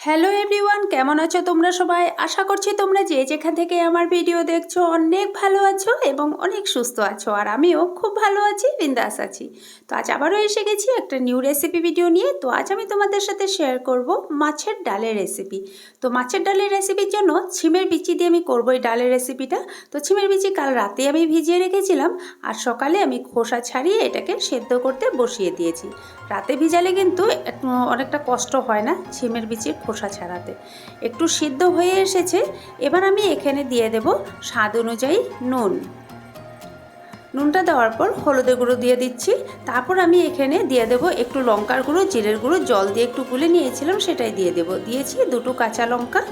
Hello everyone কেমন আছো তোমরা সবাই? আশা করছি তোমরা যে যেখান থেকে আমার ভিডিও দেখছ অনেক ভালো আছো এবং অনেক সুস্থ আছো, আর আমিও খুব ভালো আছি, বিন্দাস আছি। তো আজ আবারও এসে গেছি একটা নিউ রেসিপি ভিডিও নিয়ে। তো আজ আমি তোমাদের সাথে শেয়ার করব মাছের ডালের রেসিপি তো মাছের ডালের রেসিপির জন্য ছিমের বিচি দিয়ে আমি করব এই ডালের রেসিপিটা তো ছিমের বিচি কাল রাতে আমি ভিজিয়ে রেখেছিলাম, আর সকালে আমি খোসা ছাড়িয়ে এটাকে সেদ্ধ করতে বসিয়ে দিয়েছি। রাতে ভিজালে কিন্তু অনেকটা কষ্ট হয় না ছিমের বিচির খোসা ছাড়াতে। একটু সিদ্ধ হয়ে এসেছে, এবার আমি এখানে দিয়ে দেব স্বাদ অনুযায়ী নুন। নুনটা দেওয়ার পর হলুদের গুঁড়ো দিয়ে দিচ্ছি। তারপর আমি এখানে দিয়ে দেব একটু লঙ্কার গুঁড়ো, জিরের গুঁড়ো, জল দিয়ে একটু গুলে নিয়েছিলাম, সেটাই দিয়ে দেব। দিয়েছি দুটো কাঁচা লঙ্কা।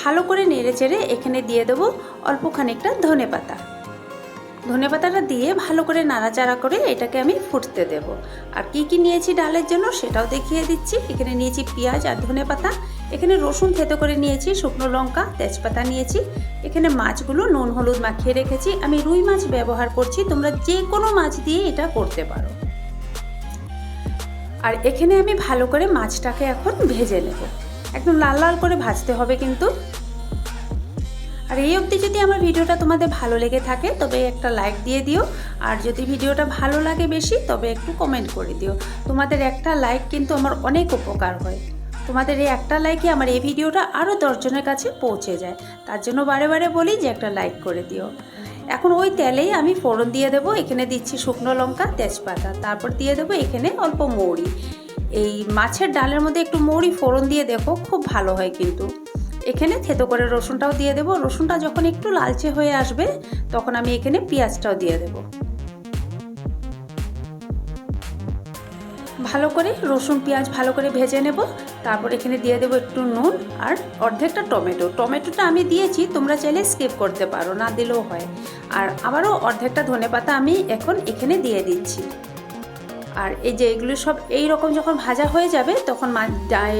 ভালো করে নেড়ে চেড়ে এখানে দিয়ে দেবো অল্প খানিকটা ধনে পাতা ধনে পাতাটা দিয়ে ভালো করে নাড়াচাড়া করে এটাকে আমি ফুটতে দেব। আর কি কি নিয়েছি ডালের জন্য সেটাও দেখিয়ে দিচ্ছি। এখানে নিয়েছি পেঁয়াজ আর ধনে পাতা এখানে রসুন থেতো করে নিয়েছি, শুকনো লঙ্কা, তেজপাতা নিয়েছি। এখানে মাছগুলো নুন, হলুদ মাখিয়ে রেখেছি। আমি রুই মাছ ব্যবহার করছি, তোমরা যে কোনো মাছ দিয়ে এটা করতে পারো। আর এখানে আমি ভালো করে মাছটাকে এখন ভেজে নেব। একদম লাল লাল করে ভাজতে হবে কিন্তু। আর এই অবধি যদি আমার ভিডিওটা তোমাদের ভালো লেগে থাকে, তবে একটা লাইক দিয়ে দিও। আর যদি ভিডিওটা ভালো লাগে বেশি, তবে একটু কমেন্ট করে দিও। তোমাদের একটা লাইক কিন্তু আমার অনেক উপকার হয়। তোমাদের এই একটা লাইকে আমার এই ভিডিওটা আরও দশজনের কাছে পৌঁছে যায়। তার জন্য বারে বারে বলি যে একটা লাইক করে দিও। এখন ওই তেলেই আমি ফোড়ন দিয়ে দেবো। এখানে দিচ্ছি শুকনো লঙ্কা, তেজপাতা। তারপর দিয়ে দেবো এখানে অল্প মৌরি। এই মাছের ডালের মধ্যে একটু মৌরি ফোড়ন দিয়ে দেখো, খুব ভালো হয় কিন্তু। এখানে থেতো করে রসুনটাও দিয়ে দেবো। রসুনটা যখন একটু লালচে হয়ে আসবে, তখন আমি এখানে পেঁয়াজটাও দিয়ে দেব। ভালো করে রসুন, পেঁয়াজ ভালো করে ভেজে নেব। তারপর এখানে দিয়ে দেবো একটু নুন আর অর্ধেকটা টমেটো। টমেটোটা আমি দিয়েছি, তোমরা চাইলে স্কিপ করতে পারো, না দিলেও হয়। আর আবারও অর্ধেকটা ধনে পাতা আমি এখন এখানে দিয়ে দিচ্ছি। আর এই যে এগুলো সব এই রকম যখন ভাজা হয়ে যাবে, তখন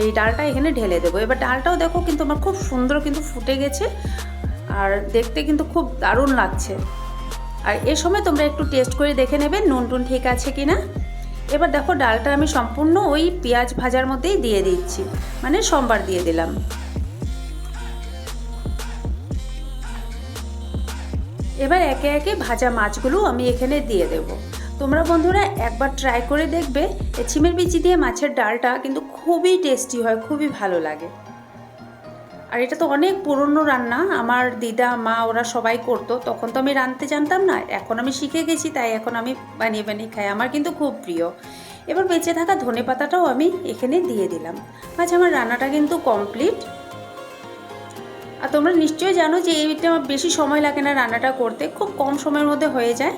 এই ডালটা এখানে ঢেলে দেবো। এবার ডালটাও দেখো কিন্তু আমার খুব সুন্দর কিন্তু ফুটে গেছে আর দেখতে কিন্তু খুব দারুণ লাগছে। আর এ সময় তোমরা একটু টেস্ট করে দেখে নেবে নুন টুন ঠিক আছে কি না এবার দেখো ডালটা আমি সম্পূর্ণ ওই পেঁয়াজ ভাজার মধ্যেই দিয়ে দিচ্ছি মানে সোমবার দিয়ে দিলাম। এবার একে একে ভাজা মাছগুলো আমি এখানে দিয়ে দেবো। তোমরা বন্ধুরা একবার ট্রাই করে দেখবে। ছিমের বিচি দিয়ে মাছের ডালটা কিন্তু খুবই টেস্টি হয়, খুবই ভালো লাগে। আর এটা তো অনেক পুরনো রান্না, আমার দিদা, মা ওরা সবাই করতো। তখন তো আমি রাঁধতে জানতাম না, এখন আমি শিখে গেছি, তাই এখন আমি বানিয়ে বানিয়ে খাই। আমার কিন্তু খুব প্রিয়। এবার বেঁচে থাকা ধনে পাতাটাও আমি এখানে দিয়ে দিলাম। আচ্ছা আমার রান্নাটা কিন্তু কমপ্লিট আর তোমরা নিশ্চয়ই জানো যে এইটা বেশি সময় লাগে না রান্নাটা করতে, খুব কম সময়ের মধ্যে হয়ে যায়।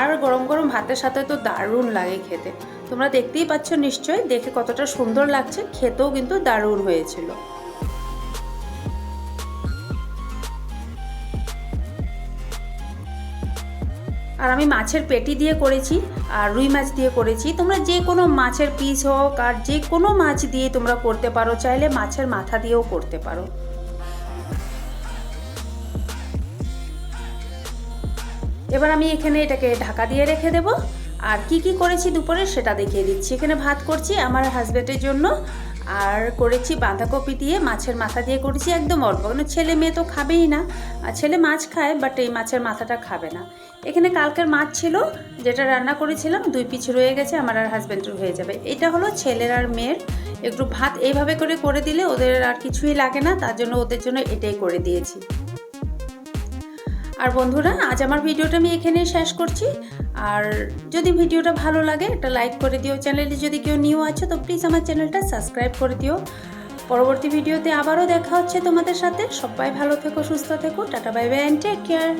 আর গরম গরম ভাতের সাথে তো দারুণ লাগে খেতে। তোমরা দেখতেই পাচ্ছ নিশ্চয়ই, দেখে কতটা সুন্দর লাগছে, খেতেও কিন্তু দারুণ হয়েছিল। আর আমি মাছের পেটি দিয়ে করেছি, আর রুই মাছ দিয়ে করেছি। তোমরা যে কোনো মাছের পিস হোক, আর যে কোনো মাছ দিয়ে তোমরা করতে পারো, চাইলে মাছের মাথা দিয়েও করতে পারো। এবার আমি এখানে এটাকে ঢাকা দিয়ে রেখে দেব। আর কি কি করেছি দুপুরে সেটা দেখিয়ে দিচ্ছি। এখানে ভাত করছি আমার হাজব্যান্ডের জন্য। আর করেছি বাঁধাকপি দিয়ে মাছের মাথা দিয়ে করেছি একদম অল্প। কারণ ছেলে মেয়ে তো খাবেই না। আর ছেলে মাছ খায় বাট এই মাছের মাথাটা খাবে না। এখানে কালকের মাছ ছিল, যেটা রান্না করেছিলাম, দুই পিছ রয়ে গেছে, আমার আর হাজব্যান্ডের হয়ে যাবে। এটা হলো ছেলের আর মেয়ের। একটু ভাত এইভাবে করে করে দিলে ওদের আর কিছুই লাগে না, তার জন্য ওদের জন্য এটাই করে দিয়েছি। আর বন্ধুরা, আজ আমার ভিডিওটা আমি এখানেই শেষ করছি। আর যদি ভিডিওটা ভালো লাগে, একটা লাইক করে দিও। চ্যানেলে যদি কেউ নিউ আছে, তো প্লিজ আমার চ্যানেলটা সাবস্ক্রাইব করে দিও। পরবর্তী ভিডিওতে আবারও দেখা হচ্ছে তোমাদের সাথে। সবাই ভালো থেকো, সুস্থ থেকো। Tata, bye bye and take care